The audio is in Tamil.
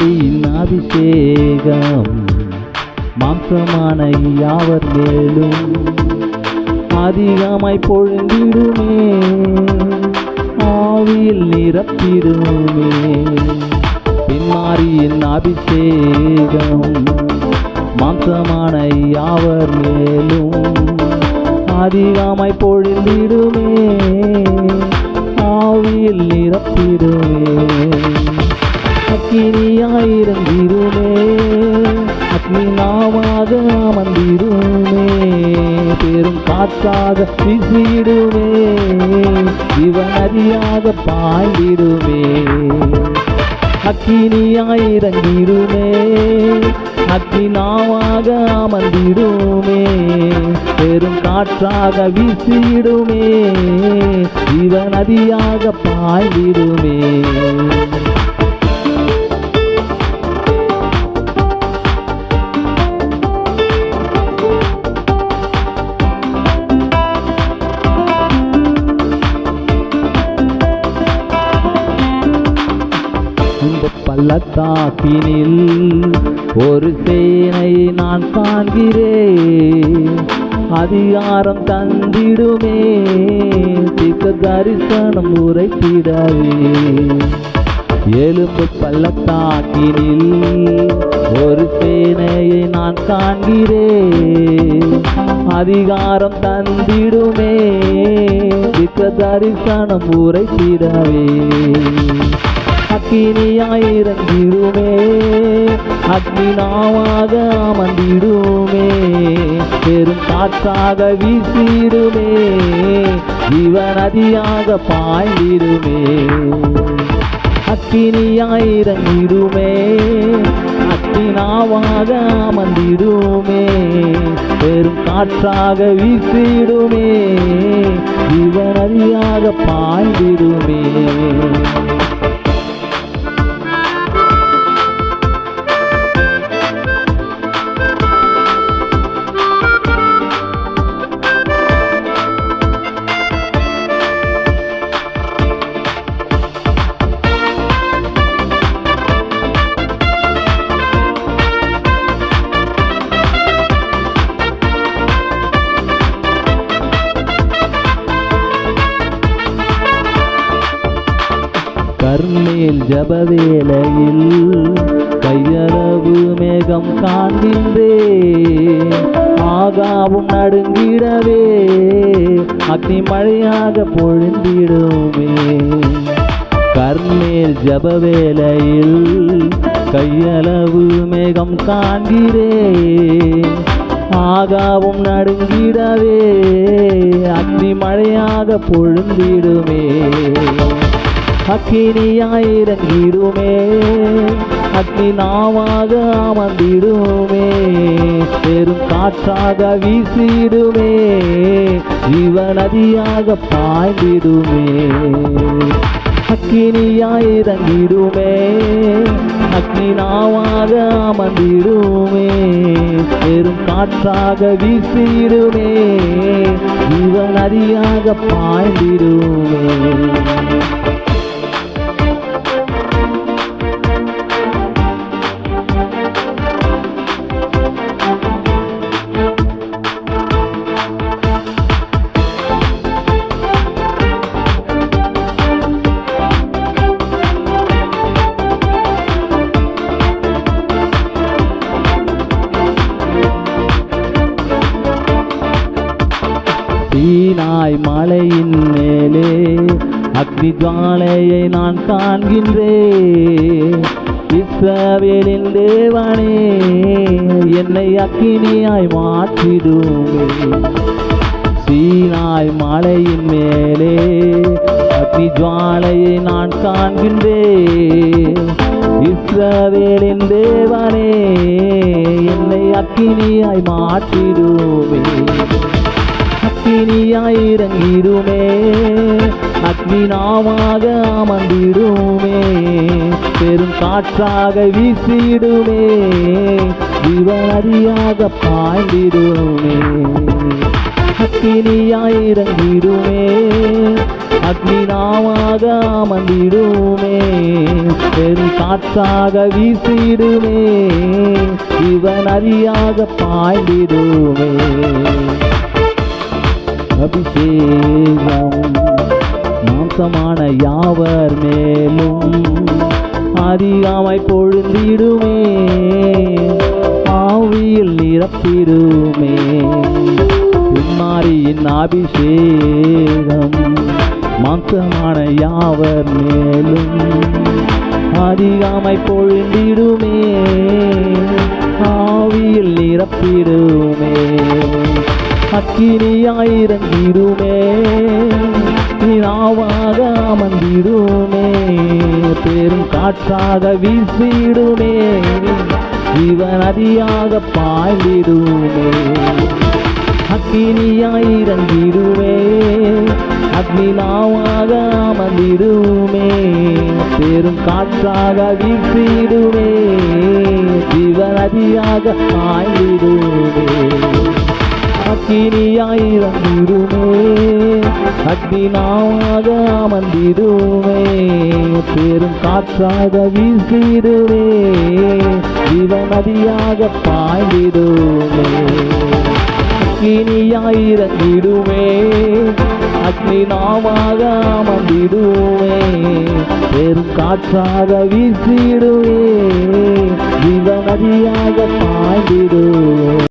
குமாரியின் அபிஷேகம். மாம்சமான யாவர் மேலும் அதிகமாய் பொழுந்திடுமே. ஆவியில் நிரப்பிடுமே. பின்மாரியின் அபிஷேகம். மாம்சமான யாவர் மேலும் அதிகமாய் பொழிந்திடுமே. ஆவியில் நிரப்பிடுமே. அக்கினியாயிருந்திருமே அக்னி நாமாக அமர்ந்திருமே. பெரும் காற்றாக வீசிடுமே. இவன் நதியாக பாய்ந்திடுமே. அக்கினியாயிரங்கிருமே அக்னி நாவாக அமர்ந்திடுமே பெரும் காற்றாக வீசிடுமே. இவன் நதியாக பாய்ந்திடுமே. பள்ளத்தாக்கினில் ஒரு சேனை நான் காண்கிறேன். அதிகாரம் தந்திடுமே திக்க தரிசனம் உரைத்திடவே எலும்பு பள்ளத்தாக்கினில் ஒரு சேனையை நான் காண்கிறேன். அதிகாரம் தந்திடுமே திக்க தரிசனம் உரைத்திடவே அக்கினியாய் அக்னினாவாக அமர்ந்திடுமே. பெரும் காற்றாக வீசிடுமே. ஜீவ நதியாக பாய்ந்திடுமே அக்கினியாயிரங்கிடுமே அக்கினாவாக அமர்ந்திடுமே. பெரும் காற்றாக வீசிடுமே. ஜீவ நதியாக பாய்ந்திடுமே. என் ஜபவேலையில் கையளவு மேகம் காண்கின்றே ஆகாவும் நடுங்கிடவே அக்னி மழையாக பொழுந்திடுமே. கர்மேல் ஜபவேலையில் கையளவு மேகம் காண்கிறே ஆகாவும் நடுங்கிடவே அக்னி மழையாக பொழுந்திடுமே. அக்கினியாயிரங்கிடுமே. அக்னி நாவாக அமர்ந்திடுமே. பெரும் காற்றாக வீசிடுமே. ஜீவ நதியாக பாய்ந்திடுமே. அக்கினியாயிரங்கிடுமே. அக்னி நாவாக அமர்ந்திடுமே. பெரும் காற்றாக வீசிடுமே. ஜீவ நதியாக பாய்ந்திடுமே. சீனாய் மலையின் மேலே அக்னி ஜுவாலையை நான் காண்கின்றேன். இஸ்ரவேலின் தேவனே என்னை அக்கினியாய் மாற்றிடுமே. சீனாய் மலையின் மேலே அக்னி ஜுவாலையை நான் காண்கின்றேன். இஸ்ரவேலின் தேவனே என்னை அக்கினியாய் மாற்றிடுமே. அக்கினியாயிரங்கிடுமே அக்னி நாமாக அமர்ந்திடுமே. பெரும் காற்றாக வீசிடுமே. ஜீவநதியாக பாய்ந்திடுமே. அக்கினியாயிரங்கிடுமே அக்னினாவாக அமர்ந்திடுமே. பெரும் காற்றாக வீசிடுமே. இவன் அறியாக பாய்ந்திடுமே. அபிஷேகம். மாம்சமான யாவர் மேலும் அதிகாமை பொழுந்திடுமே. ஆவியில் நிரப்பிடுமே. பின்மாரியின் அபிஷேகம். மாம்சமான யாவர் மேலும் அதிகாமை பொழுந்திடுமே. ஆவியில் நிரப்பிடுமே. அக்கினியாயிரங்கிடுமே நாவாக அமர்ந்திடுமே. பெரும் காற்றாக வீசிடுமே. இவன் அதியாக பாய்ந்திடுமே. அக்கினியாயிரங்கிடுமே அக்னி நாவாக அமர்ந்திடுமே. பெரும் காற்றாக வீசிடுமே. இவன் அக்கினியாய் வந்திருமே அக்னி நாமாக அமர்ந்திருமே பெரும் காற்றாக வீசிடுவே ஜீவநதியாக பாய்ந்திடுமே. அக்னியாயிரந்திடுமே அக்னி நாமாக அமர்ந்திடுமே. பெரும் காற்றாக வீசிடுவே ஜீவநதியாக பாய்ந்திடுவே